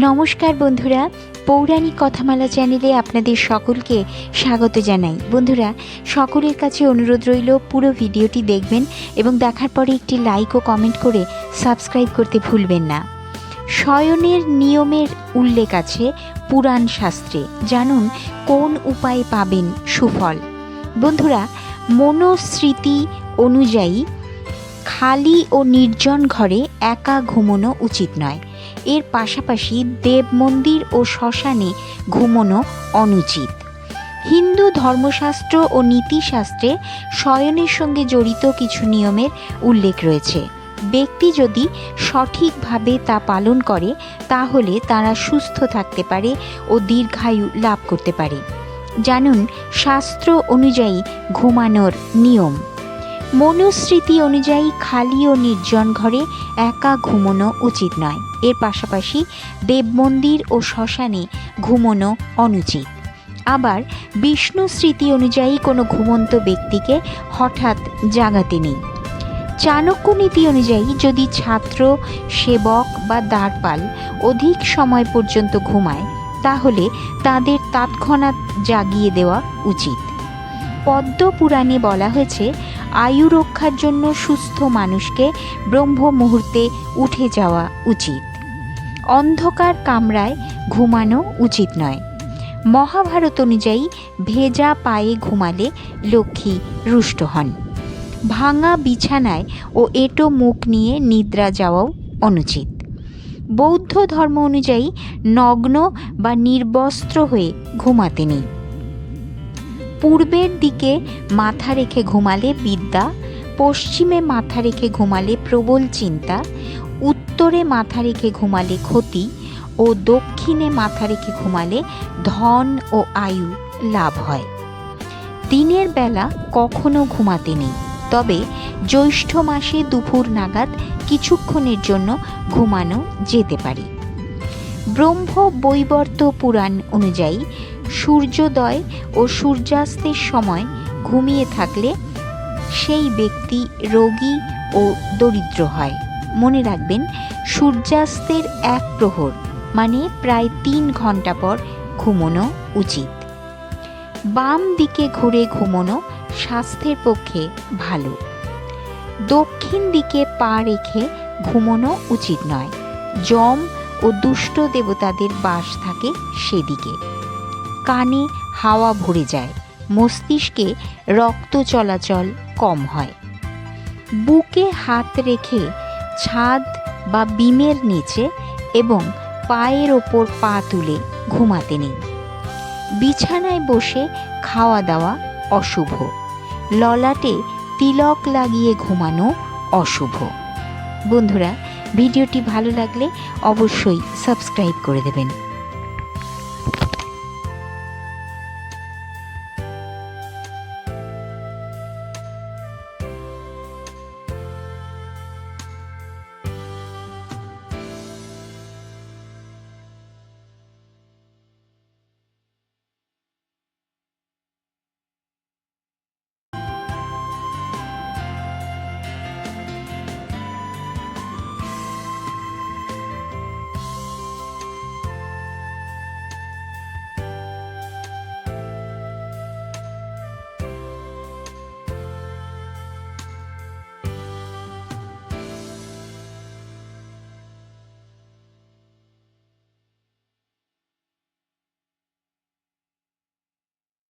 নমস্কার বন্ধুরা, পৌরাণিক কথামালা চ্যানেলে আপনাদের সকলকে স্বাগত জানাই। বন্ধুরা, সকলের কাছে অনুরোধ রইল পুরো ভিডিওটি দেখবেন এবং দেখার পরে একটি লাইক ও কমেন্ট করে সাবস্ক্রাইব করতে ভুলবেন না। শয়নের নিয়মের উল্লেখ আছে পুরাণ শাস্ত্রে জানুন, কোন উপায়ে পাবেন সুফল? বন্ধুরা, মনোস্মৃতি অনুযায়ী খালি ও নির্জন ঘরে একা ঘুমোনো উচিত নয়। এর পাশাপাশি দেব মন্দির ও শ্মশানে ঘুমোনো অনুচিত। হিন্দু ধর্মশাস্ত্র ও নীতিশাস্ত্রে শয়নের সঙ্গে জড়িত কিছু নিয়মের উল্লেখ রয়েছে। ব্যক্তি যদি সঠিকভাবে তা পালন করে, তাহলে তারা সুস্থ থাকতে পারে ও দীর্ঘায়ু লাভ করতে পারে। জানুন, শাস্ত্র অনুযায়ী ঘুমানোর নিয়ম। মনুস্মৃতি অনুযায়ী খালি ও নির্জন ঘরে একা ঘুমোনো উচিত নয়। এর পাশাপাশি দেব মন্দির ও শ্মশানে ঘুমোনো অনুচিত। আবার বিষ্ণু স্মৃতি অনুযায়ী কোনো ঘুমন্ত ব্যক্তিকে হঠাৎ জাগাতে নেই। চাণক্য নীতি অনুযায়ী যদি ছাত্র, সেবক বা দ্বারপাল অধিক সময় পর্যন্ত ঘুমায়, তাহলে তাদের তৎক্ষণাৎ জাগিয়ে দেওয়া উচিত। পদ্ম পুরাণে বলা হয়েছে, আয়ু রক্ষার জন্য সুস্থ মানুষকে ব্রহ্ম মুহূর্তে উঠে যাওয়া উচিত। অন্ধকার কামরায় ঘুমানো উচিত নয়। মহাভারত অনুযায়ী ভেজা পায়ে ঘুমালে লক্ষ্মী রুষ্ট হন। ভাঙা বিছানায় ও এটো মুখ নিয়ে নিদ্রা যাওয়াও অনুচিত। বৌদ্ধ ধর্ম অনুযায়ী নগ্ন বা নির্বস্ত্র হয়ে ঘুমাতে নেই পূর্বের দিকে মাথা রেখে ঘুমালে বিদ্যা, পশ্চিমে মাথা রেখে ঘুমালে প্রবল চিন্তা, উত্তরে মাথা রেখে ঘুমালে ক্ষতি ও দক্ষিণে মাথা রেখে ঘুমালে ধন ও আয়ু লাভ হয়। দিনের বেলা কখনো ঘুমাতে নেই, তবে জ্যৈষ্ঠ মাসে দুপুর নাগাদ কিছুক্ষণের জন্য ঘুমানো যেতে পারে। ব্রহ্ম বৈবর্ত পুরাণ অনুযায়ী সূর্যোদয় ও সূর্যাস্তের সময় ঘুমিয়ে থাকলে সেই ব্যক্তি রোগী ও দরিদ্র হয়। মনে রাখবেন, সূর্যাস্তের এক প্রহর মানে প্রায় তিন ঘণ্টা পর ঘুমোনো উচিত। বাম দিকে ঘুরে ঘুমোনো স্বাস্থ্যের পক্ষে ভালো। দক্ষিণ দিকে পা রেখে ঘুমোনো উচিত নয়। যম ও দুষ্ট দেবতাদের বাস থাকে সেদিকে। কানে হাওয়া ভরে যায়। মস্তিষ্কে রক্ত চলাচল কম হয়। বুকে হাত রেখে ছাদ বা বিমের নিচে এবং পায়ের ওপর পা তুলে ঘুমাতে নেই বিছানায় বসে খাওয়া দাওয়া অশুভ। ললাটে তিলক লাগিয়ে ঘুমানো অশুভ। বন্ধুরা, ভিডিওটি ভালো লাগলে অবশ্যই সাবস্ক্রাইব করে দেবেন।